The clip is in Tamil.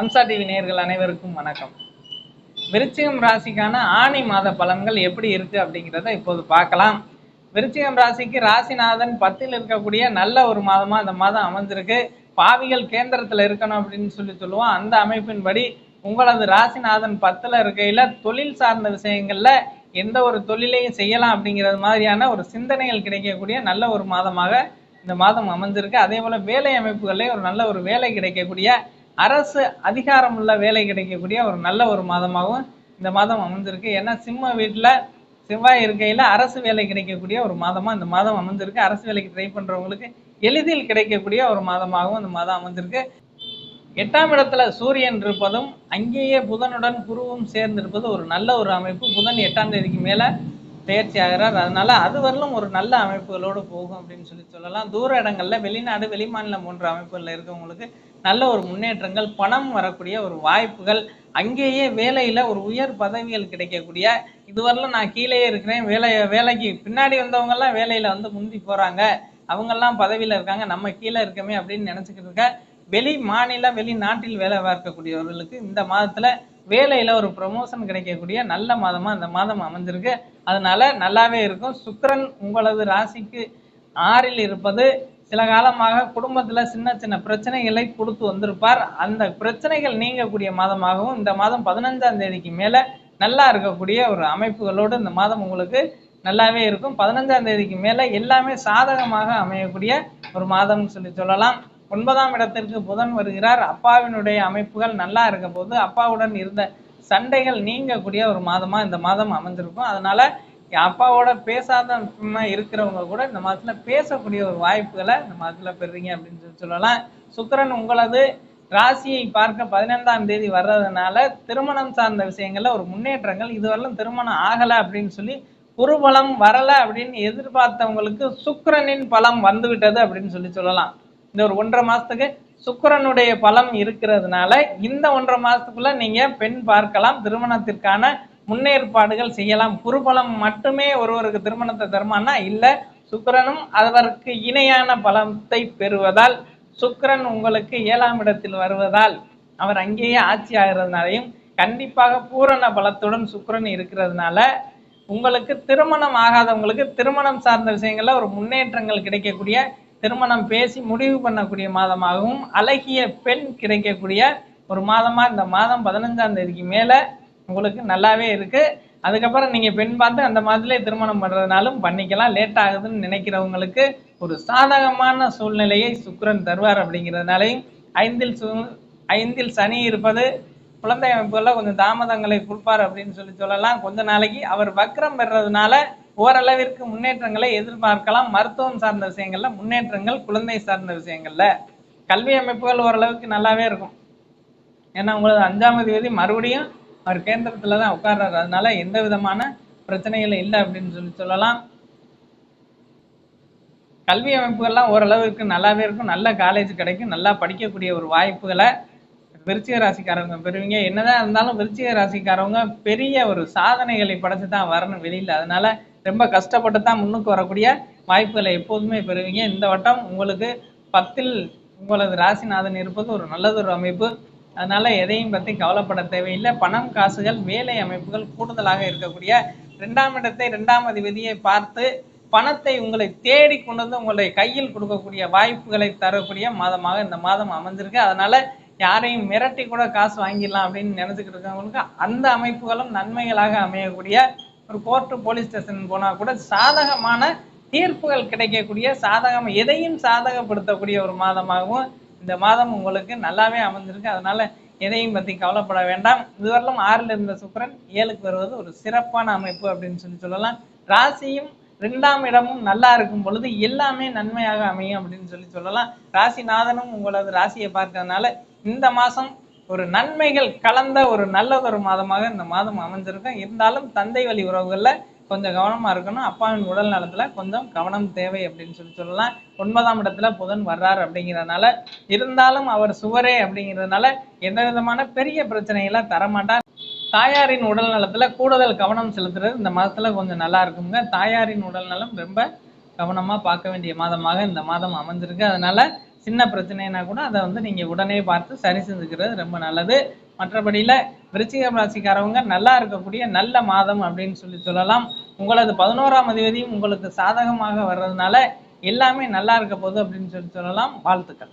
அம்சா டிவி நேயர்கள் அனைவருக்கும் வணக்கம். விருச்சிகம் ராசிக்கான ஆணி மாத பலன்கள் எப்படி இருக்கு அப்படிங்கிறத இப்போது பார்க்கலாம். விருச்சிகம் ராசிக்கு ராசிநாதன் பத்தில் இருக்கக்கூடிய நல்ல ஒரு மாதமா இந்த மாதம் அமைஞ்சிருக்கு. பாவிகள் கேந்திரத்துல இருக்கணும் அப்படின்னு சொல்லி சொல்லுவோம். அந்த அமைப்பின்படி உங்களது ராசிநாதன் பத்துல இருக்கையில தொழில் சார்ந்த விஷயங்கள்ல எந்த ஒரு தொழிலையும் செய்யலாம் அப்படிங்கிறது மாதிரியான ஒரு சிந்தனைகள் கிடைக்கக்கூடிய நல்ல ஒரு மாதமாக இந்த மாதம் அமைஞ்சிருக்கு. அதே போல வேலை அமைப்புகளிலே ஒரு நல்ல ஒரு வேலை கிடைக்கக்கூடிய அரசு அதிகாரம் உள்ள வேலை கிடைக்கக்கூடிய ஒரு நல்ல ஒரு மாதமாகவும் இந்த மாதம் அமைஞ்சிருக்கு. ஏன்னா சிம்ம வீட்டில் செவ்வாய் இருக்கையில் அரசு வேலை கிடைக்கக்கூடிய ஒரு மாதமாக இந்த மாதம் அமைஞ்சிருக்கு. அரசு வேலைக்கு ட்ரை பண்ணுறவங்களுக்கு எளிதில் கிடைக்கக்கூடிய ஒரு மாதமாகவும் இந்த மாதம் அமைஞ்சிருக்கு. எட்டாம் இடத்துல சூரியன் இருப்பதும் அங்கேயே புதனுடன் குருவும் சேர்ந்திருப்பது ஒரு நல்ல ஒரு அமைப்பு. புதன் எட்டாம் தேதிக்கு மேலே பயிற்சி ஆகிறார். அதனால அது வரலும் ஒரு நல்ல அமைப்புகளோடு போகும் அப்படின்னு சொல்லி சொல்லலாம். தூர இடங்கள்ல வெளிநாடு வெளிமாநிலம் போன்ற அமைப்புகளில் இருக்கவங்களுக்கு நல்ல ஒரு முன்னேற்றங்கள் பணம் வரக்கூடிய ஒரு வாய்ப்புகள் அங்கேயே வேலையில ஒரு உயர் பதவிகள் கிடைக்கக்கூடிய இதுவரையிலும் நான் கீழேயே இருக்கிறேன் வேலை வேலைக்கு பின்னாடி வந்தவங்க எல்லாம் வேலையில வந்து முந்தி போறாங்க. அவங்கெல்லாம் பதவியில இருக்காங்க நம்ம கீழே இருக்கமே அப்படின்னு நினைச்சுக்கிட்டு இருக்க வெளி மாநில வெளிநாட்டில் வேலை பார்க்கக்கூடியவர்களுக்கு இந்த மாதத்துல வேலையில ஒரு ப்ரொமோஷன் கிடைக்கக்கூடிய நல்ல மாதமா இந்த மாதம் அமைஞ்சிருக்கு. அதனால நல்லாவே இருக்கும். சுக்கரன் உங்களது ராசிக்கு ஆறில் இருப்பது சில காலமாக குடும்பத்துல சின்ன சின்ன பிரச்சனைகளை கொடுத்து வந்திருப்பார். அந்த பிரச்சனைகள் நீங்கக்கூடிய மாதமாகவும் இந்த மாதம் பதினஞ்சாம் தேதிக்கு மேல நல்லா இருக்கக்கூடிய ஒரு அமைப்புகளோடு இந்த மாதம் உங்களுக்கு நல்லாவே இருக்கும். பதினஞ்சாம் தேதிக்கு மேல எல்லாமே சாதகமாக அமையக்கூடிய ஒரு மாதம்னு சொல்லி சொல்லலாம். ஒன்பதாம் இடத்திற்கு புதன் வருகிறார். அப்பாவினுடைய அமைப்புகள் நல்லா இருக்க போது அப்பாவுடன் இருந்த சண்டைகள் நீங்கக்கூடிய ஒரு மாதமா இந்த மாதம் அமைஞ்சிருக்கும் அதனால அப்பாவோட பேசாத இருக்கிறவங்க கூட இந்த மாதத்துல பேசக்கூடிய ஒரு வாய்ப்புகளை இந்த மாதத்துல பெறுறீங்க அப்படின்னு சொல்லி சொல்லலாம். சுக்கரன் உங்களது ராசியை பார்க்க பதினைந்தாம் தேதி வர்றதுனால திருமணம் சார்ந்த விஷயங்கள்ல ஒரு முன்னேற்றங்கள். இதுவரையிலும் திருமணம் ஆகலை அப்படின்னு சொல்லி குருபலம் வரல அப்படின்னு எதிர்பார்த்தவங்களுக்கு சுக்கரனின் பலம் வந்துவிட்டது அப்படின்னு சொல்லி சொல்லலாம். இந்த ஒரு ஒன்றரை மாசத்துக்கு சுக்கிரனுடைய பலம் இருக்கிறதுனால இந்த ஒன்றரை மாசத்துக்குள்ள நீங்க பெண் பார்க்கலாம் திருமணத்திற்கான முன்னேற்பாடுகள் செய்யலாம். குருபலம் மட்டுமே ஒருவருக்கு திருமணத்தை தருமானா இல்ல சுக்கரனும் அதற்கு இணையான பலத்தை பெறுவதால் சுக்கிரன் உங்களுக்கு ஏழாம் இடத்தில் வருவதால் அவர் அங்கேயே ஆட்சி ஆகிறதுனாலையும் கண்டிப்பாக பூரண பலத்துடன் சுக்கரன் இருக்கிறதுனால உங்களுக்கு திருமணம் ஆகாதவங்களுக்கு திருமணம் சார்ந்த விஷயங்கள்ல ஒரு முன்னேற்றங்கள் கிடைக்கக்கூடிய திருமணம் பேசி முடிவு பண்ணக்கூடிய மாதமாகவும் அழகிய பெண் கிடைக்கக்கூடிய ஒரு மாதமாக இந்த மாதம் பதினஞ்சாம் தேதிக்கு மேலே உங்களுக்கு நல்லாவே இருக்குது அதுக்கப்புறம் நீங்கள் பெண் பார்த்து அந்த மாதத்திலே திருமணம் பண்ணுறதுனாலும் பண்ணிக்கலாம். லேட் ஆகுதுன்னு நினைக்கிறவங்களுக்கு ஒரு சாதகமான சூழ்நிலையை சுக்கரன் தருவார் அப்படிங்கிறதுனாலையும் ஐந்தில் சு ஐந்தில் சனி இருப்பது குழந்தை அமைப்புகளில் கொஞ்சம் தாமதங்களை கொடுப்பார் அப்படின்னு சொல்லி சொல்லலாம். கொஞ்ச நாளைக்கு அவர் வக்ரம் பெறதுனால ஓரளவிற்கு முன்னேற்றங்களை எதிர்பார்க்கலாம். மருத்துவம் சார்ந்த விஷயங்கள்ல முன்னேற்றங்கள் குழந்தை சார்ந்த விஷயங்கள்ல கல்வி அமைப்புகள் ஓரளவுக்கு நல்லாவே இருக்கும். ஏன்னா உங்களது அஞ்சாம் தேதி மறுபடியும் அவர் கேந்திரத்துல தான் உட்கார்றாரு. அதனால எந்த விதமான பிரச்சனைகள் இல்லை அப்படின்னு சொல்லி சொல்லலாம். கல்வி அமைப்புகள்லாம் ஓரளவுக்கு நல்லாவே இருக்கும். நல்ல காலேஜ் கிடைக்கும். நல்லா படிக்கக்கூடிய ஒரு வாய்ப்புகளை விருச்சிக ராசிக்காரவங்க பெறுவீங்க. என்னதான் இருந்தாலும் விருச்சிக ராசிக்காரவங்க பெரிய ஒரு சாதனைகளை படைச்சு தான் வரணும் வெளியில. அதனால ரொம்ப கஷ்டப்பட்டு தான் முன்னுக்கு வரக்கூடிய வாய்ப்புகளை எப்போதுமே பெறுவீங்க. இந்த வட்டம் உங்களுக்கு பத்தில் உங்களது ராசிநாதன் இருப்பது ஒரு நல்லதொரு அமைப்பு. அதனால எதையும் பற்றி கவலைப்பட தேவையில்லை. பணம் காசுகள் வேலை அமைப்புகள் கூடுதலாக இருக்கக்கூடிய ரெண்டாம் இடத்தை ரெண்டாம் அதிபதியை பார்த்து பணத்தை உங்களை தேடி கொண்டு வந்து உங்களுடைய கையில் கொடுக்கக்கூடிய வாய்ப்புகளை தரக்கூடிய மாதமாக இந்த மாதம் அமைஞ்சிருக்கு. அதனால யாரையும் மிரட்டி கூட காசு வாங்கிடலாம் அப்படின்னு நினைச்சுக்கிட்டு இருக்கவங்களுக்கு அந்த அமைப்புகளும் நன்மைகளாக அமையக்கூடிய ஒரு கோர்ட்டு போலீஸ் ஸ்டேஷன் போனால் கூட சாதகமான தீர்ப்புகள் கிடைக்கக்கூடிய சாதகம் எதையும் சாதகப்படுத்தக்கூடிய ஒரு மாதமாகவும் இந்த மாதம் உங்களுக்கு நல்லாவே அமைஞ்சிருக்கு அதனால எதையும் பற்றி கவலைப்பட வேண்டாம். இதுவரையிலும் ஆறில் இருந்த சுக்கரன் ஏழுக்கு வருவது ஒரு சிறப்பான அமைப்பு அப்படின்னு சொல்லி சொல்லலாம். ராசியும் ரெண்டாம் இடமும் நல்லா இருக்கும் பொழுது எல்லாமே நன்மையாக அமையும் அப்படின்னு சொல்லி சொல்லலாம். ராசிநாதனும் உங்களது ராசியை பார்க்கறதுனால இந்த மாதம் ஒரு நன்மைகள் கலந்த ஒரு நல்லதொரு மாதமாக இந்த மாதம் அமைஞ்சிருக்கும் இருந்தாலும் தந்தை வழி உறவுகள்ல கொஞ்சம் கவனமா இருக்கணும். அப்பாவின் உடல் நலத்துல கொஞ்சம் கவனம் தேவை அப்படின்னு சொல்லி சொல்லலாம். ஒன்பதாம் இடத்துல புதன் வர்றாரு அப்படிங்கிறதுனால இருந்தாலும் அவர் சுவரே அப்படிங்கிறதுனால எந்த விதமான பெரிய பிரச்சனைகளாக தரமாட்டார். தாயாரின் உடல் நலத்துல கூடுதல் கவனம் செலுத்துறது இந்த மாதத்துல கொஞ்சம் நல்லா இருக்குங்க. தாயாரின் உடல் நலம் ரொம்ப கவனமா பார்க்க வேண்டிய மாதமாக இந்த மாதம் அமைஞ்சிருக்கு. அதனால சின்ன பிரச்சனைனா கூட அதை வந்து நீங்கள் உடனே பார்த்து சரி செஞ்சுக்கிறது ரொம்ப நல்லது. மற்றபடியில் விருச்சிகம் ராசிக்காரவங்க நல்லா இருக்கக்கூடிய நல்ல மாதம் அப்படின்னு சொல்லி சொல்லலாம். உங்களது பதினோராம் அதிபதியும் உங்களுக்கு சாதகமாக வர்றதுனால எல்லாமே நல்லா இருக்க போகுது அப்படின்னு சொல்லி சொல்லலாம். வாழ்த்துக்கள்.